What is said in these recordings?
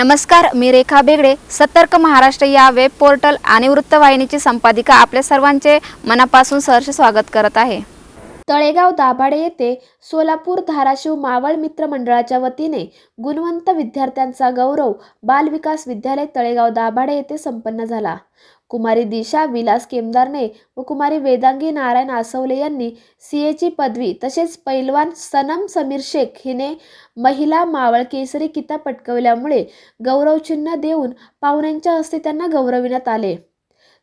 नमस्कार मी रेखा बेगडे. सतर्क महाराष्ट्र या वेब पोर्टल आणि वृत्तवाहिनीची संपादिका आपल्या सर्वांचे मनापासून सहर्ष स्वागत करत आहे. तळेगाव दाभाडे येथे सोलापूर धाराशिव मावळ मित्र मंडळाच्या वतीने गुणवंत विद्यार्थ्यांचा गौरव बालविकास विद्यालय तळेगाव दाभाडे येथे संपन्न झाला. कुमारी दिशा विलास केमदारने व कुमारी वेदांगी नारायण आसवले यांनी सी एची पदवी तसेच पैलवान सनम समीर शेख हिने महिला मावळ केसरी किताब पटकवल्यामुळे गौरवचिन्ह देऊन पाहुण्यांच्या हस्ते त्यांना गौरविण्यात आले.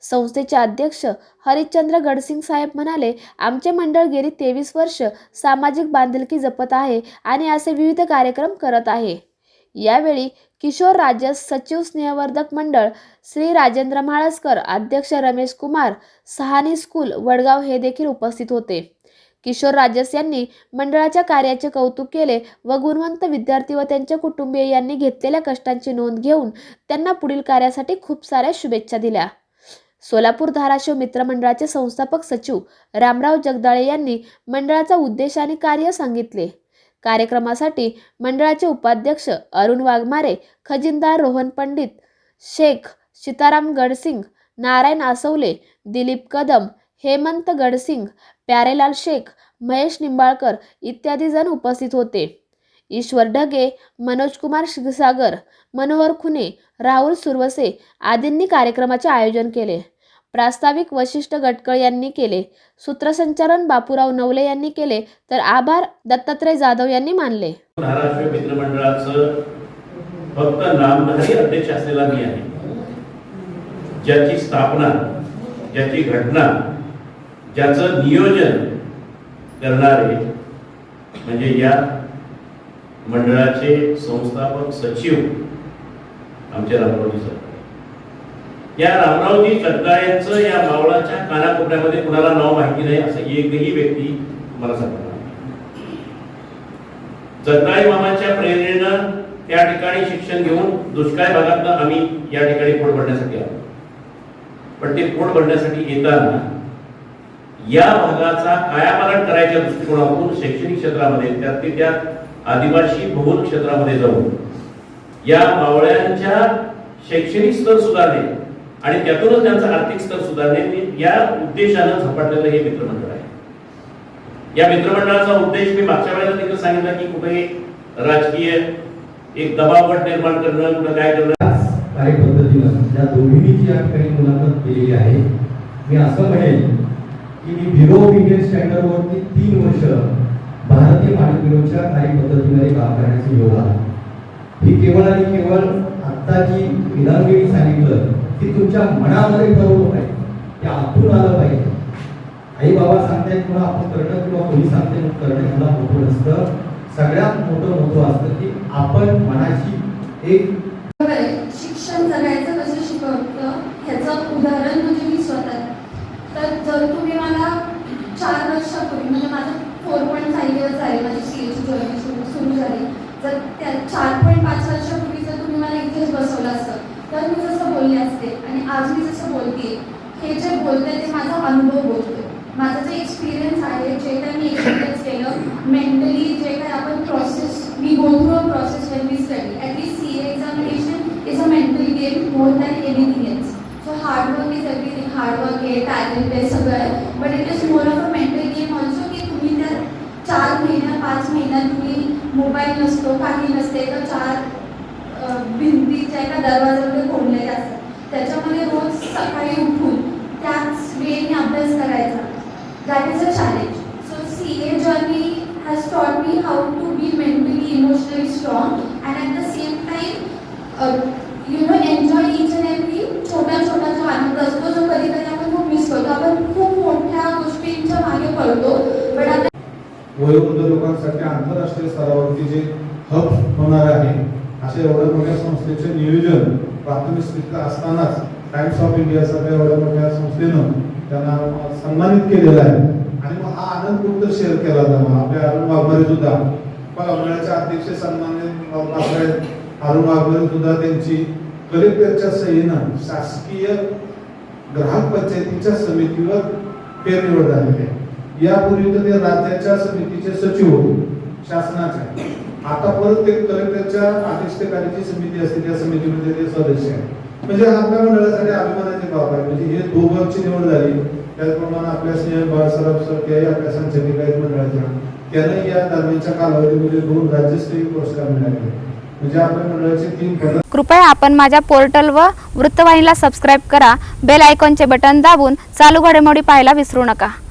संस्थेचे अध्यक्ष हरिश्चंद्र गडसिंग साहेब म्हणाले आमचे मंडळ गेली तेवीस वर्ष सामाजिक बांधिलकी जपत आहे आणि असे विविध कार्यक्रम करत आहे. यावेळी किशोर राजस सचिव स्नेहवर्धक मंडळ श्री राजेंद्र म्हाळसकर अध्यक्ष रमेश कुमार सहानी स्कूल वडगाव हे देखील उपस्थित होते. किशोर राजस यांनी मंडळाच्या कार्याचे कौतुक केले व गुणवंत विद्यार्थी व त्यांच्या कुटुंबीय यांनी घेतलेल्या कष्टांची नोंद घेऊन त्यांना पुढील कार्यासाठी खूप साऱ्या शुभेच्छा दिल्या. सोलापूर धाराशिव मित्रमंडळाचे संस्थापक सचिव रामराव जगदाळे यांनी मंडळाचा उद्देश आणि कार्य सांगितले. कार्यक्रमासाठी मंडळाचे उपाध्यक्ष अरुण वाघमारे खजिनदार रोहन पंडित शेख सीताराम गडसिंग नारायण आसवले दिलीप कदम हेमंत गडसिंग प्यारेलाल शेख महेश निंबाळकर इत्यादी जण उपस्थित होते. ईश्वर ढगे मनोज कुमार क्षीरसागर मनोहर खुने राहुल सुरवसे आदींनी कार्यक्रमाचे आयोजन केले. प्रास्ताविक वशिष्ठ गटकळ यांनी केले. सूत्रसंचालन बापूराव नवले यांनी केले तर आभार दत्तात्रय जाधव यांनी मानले. धाराशिव मित्रमंडळाचं फक्त नामधारी अध्यक्ष असलेला मी आहे. ज्याची स्थापना ज्याची घटना ज्याचं नियोजन करणारे म्हणजे या मंडळाचे संस्थापक सचिव आमचे रामरावजी सर. या रामरावजी जगदाळेंचं या मावळाच्या कानाकोपऱ्यामध्ये कुणाला नाव माहिती नाही असं एकही व्यक्ती मला सांगणार नाही. जगदाळे मामाच्या प्रेरणेनं त्या ठिकाणी शिक्षण घेऊन दुष्काळ भागातनं आम्ही या ठिकाणी पोट भरण्यासाठी आलो पण ते पोट भरण्यासाठी येताना या भागाचा कायापालन करायच्या दृष्टिकोनातून शैक्षणिक क्षेत्रामध्ये त्यात ते त्या आदिवासी बहुल क्षेत्रामध्ये जाऊन या मावळ्यांच्या शैक्षणिक स्तर सुधारणे आणि त्यातूनच त्यांचा आर्थिक स्तर सुधारणे या उद्देशानं झपाटलेलं हे मित्रमंडळ आहे. या मित्रमंडळाचा उद्देश मी मागच्या वेळेला देखील सांगितलं की कुठे राजकीय एक दबावगट निर्माण करणं कुठं काय करणं. त्याच कार्यपद्धतीनं या दोन्हींनी जी या ठिकाणी मुलाखत केलेली आहे मी असं म्हणेन की मी ब्युरो ऑफ इंडियन स्टँडर्डवरती तीन वर्ष भारतीय मानक ब्युरोच्या कार्यपद्धतीमध्ये काम करण्याचे योग आला ही केवळ आणि केवळ आत्ता जी विधानगिरी सांगितलं ती तुमच्या मनामध्ये ठरवलं पाहिजे ते आतून आलं पाहिजे. आई बाबा सांगतायत म्हणून आपण करणं किंवा कोणी सांगते म्हणून करणं मला मोठं नसतं. सगळ्यात मोठं महत्त्व असतं की आपण मनाची एक शिक्षण जगायचं कसं शिकवतं ह्याचं उदाहरण म्हणजे मी स्वतः. तर जर तुम्ही मला चार वर्षापूर्वी म्हणजे माझं फोर पॉईंट फाईव्ह इयर्स झाले माझी सी एची सुरू सुरू झाली. जर त्या चार पॉईंट पाच वर्षापूर्वी जर तुम्ही मला इथेच बसवलं असतं तर मी जसं बोलले असते आणि आज मी होते. हे जे बोलते ते माझा अनुभव बोलतोय माझा जे एक्सपिरियन्स आहे जे काही मी एक्सपिरियन्स केलं मेंटली जे काही आपण प्रोसेस मी go through process when me study at least C examination is a mental game more than anything else so hard work is everything hard work आहे टॅलेंट आहे सगळं आहे but it is more of a mental game also की तुम्ही त्या चार महिन्या पाच महिन्यात तुम्ही मोबाईल नसतो काही नसते तर चार भिंतीच्या एका दरवाजामध्ये कोंडलेले असतात. त्याच्यामध्ये रोज सकाळी उठून त्याच वेळेने अभ्यास करायचा. That is a challenge so C A journey has taught me how to be mentally emotionally strong and at the same time you know enjoy each and every छोटा छोटा जो आनंद असतो जो कधी कधी आपण खूप मिस करतो. आपण खूप मोठ्या गोष्टींच्या मागे पडतो बट आता वयोवृद्ध लोकांसाठी आंतरराष्ट्रीय स्तरावरती जे हब होणार आहे अशा एवढ्या मोठ्या संस्थेचे नियोजन प्राथमिक स्थितीत असतानाच टाइम्स ऑफ इंडिया एवढ्या मोठ्या संस्थेनं त्यांना सन्मानित केलेलं आहे. आणि मग हा आनंद कुठं शेअर केला जावा आपल्या अरुण वाघमारे सुद्धा. पण अध्यक्ष सन्मानित आपले अरुण वाघमारे सुद्धा त्यांची कलेक्टरच्या सहीनं शासकीय ग्राहक पंचायतीच्या समितीवर फेरनिवड झालेली आहे. यापूर्वी तर ते राज्याच्या समितीचे सचिव होते शासनाच्या आता परत ते कलेक्टरच्या अध्यक्षतेखालीची समिती असते त्या समितीमध्ये ते सदस्य आहे म्हणजे आपल्या मंडळासाठी अभिमानाची बाब आहे. म्हणजे हे दोघांची निवड झाली त्याचप्रमाणे आपल्या स्नेह बाळासाहेब सर त्याही आपल्या संचालिका आहेत मंडळाच्या. त्यांनाही या दरम्यानच्या कालावधीमध्ये दोन राज्यस्तरीय पुरस्कार मिळाले. म्हणजे आपल्या मंडळाचे तीन पद कृपया आपण माझ्या पोर्टल व वृत्तवाहिनीला सबस्क्राईब करा. बेल आयकॉनचे बटन दाबून चालू घडामोडी पाहायला विसरू नका.